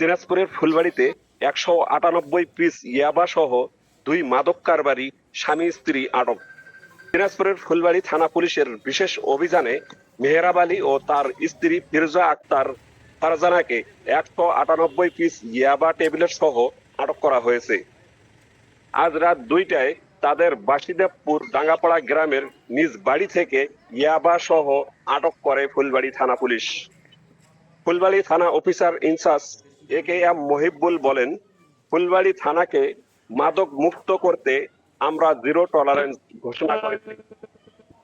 দিনাজপুরের ফুলবাড়িতে একশো আটানব্বই পিস ইয়াবা সহ দুই মাদক কারবারি স্বামী স্ত্রী আটক। দিনাজপুরের ফুলবাড়ি থানা পুলিশের বিশেষ অভিযানে মেহরাব আলী ও তার স্ত্রী ফিরজা আক্তার ফারজানাকে একশো আটানব্বই পিস ইয়াবা টেবিলেট সহ আটক করা হয়েছে। আজ রাত দুইটায় তাদের বাসিদেবপুর ডাঙ্গাপাড়া গ্রামের নিজ বাড়ি থেকে ইয়াবা সহ আটক করে ফুলবাড়ি থানা পুলিশ। ফুলবাড়ি থানা officer in charge A K M Mohibul বলেন, ফুলবাড়ি থানাকে মাদক মুক্ত করতে আমরা জিরো টলারেন্স ঘোষণা করেছি।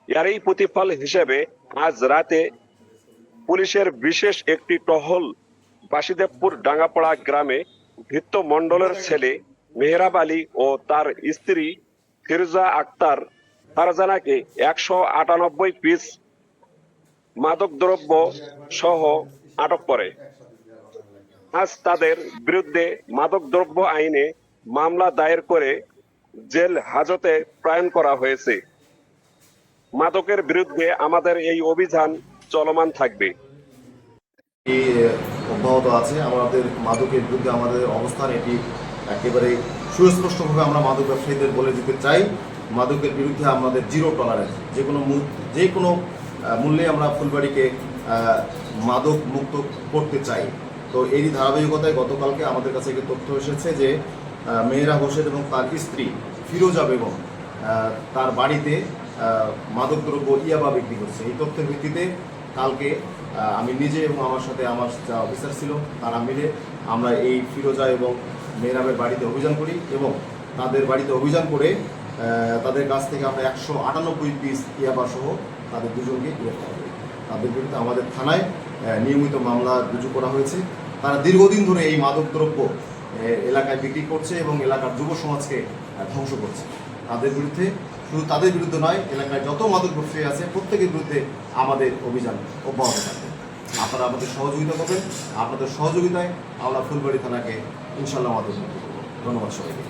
এরই প্রতিফল হিসেবে আজ রাতে পুলিশের বিশেষ একটি টহল বাসিদেবপুর ডাঙ্গাপাড়া গ্রামে ভিত্ত মণ্ডলের ছেলে মেহরাব আলী ও তার স্ত্রী ফিরজা আক্তার ফারজানাকে একশো আটানব্বই পিস মাদকদ্রব্য সহ আটক করে। আজ তাদের বিরুদ্ধে মাদকদ্রব্য আইনে মামলা দায়ের করে জেল হাজতে প্রায়ণ করা হয়েছে। মাদকের বিরুদ্ধে আমাদের এই অভিযান চলমান থাকবে। অব্যাহত আছে। আমাদের মাদকের বিরুদ্ধে আমাদের অবস্থান এটি একেবারে সুস্পষ্টভাবে আমরা মাদক ব্যবসায়ীদের বলে দিতে চাই। মাদকের বিরুদ্ধে আমাদের জিরো টলারেন্স। যে কোনো যে কোনো মূল্যে আমরা ফুলবাড়িকে মাদক মুক্ত করতে চাই। তো এরই ধারাবাহিকতায় গতকালকে আমাদের কাছে একটি তথ্য এসেছে যে মেয়েরা হোসেন এবং তার স্ত্রী ফিরোজা বেগম তার বাড়িতে মাদকদ্রব্য ইয়াবা বিক্রি করছে। এই তথ্যের ভিত্তিতে কালকে আমি নিজে এবং আমার সাথে আমার যা অফিসার ছিল, তারা মিলে আমরা এই ফিরোজা এবং মেহরাবের বাড়িতে অভিযান করি এবং তাদের বাড়িতে অভিযান করে তাদের কাছ থেকে আমরা একশো আটানব্বই পিস ইয়াবা সহ তাদের দুজনকে গ্রেফতার করি। তাদের বিরুদ্ধে আমাদের থানায় নিয়মিত মামলা রুজু করা হয়েছে। তারা দীর্ঘদিন ধরে এই মাদকদ্রব্য দ্রব্য এলাকায় বিক্রি করছে এবং এলাকার যুব সমাজকে ধ্বংস করছে। তাদের বিরুদ্ধে, শুধু তাদের বিরুদ্ধে নয়, এলাকায় যত মাদক ব্যবসায়ী আছে, প্রত্যেকের বিরুদ্ধে আমাদের অভিযান অব্যাহত থাকবে। আপনারা আমাদের সহযোগিতা করবেন। আপনাদের সহযোগিতায় আমরা ফুলবাড়ি থানাকে ইনশাল্লাহ আমাদের ধন্যবাদ সবাইকে।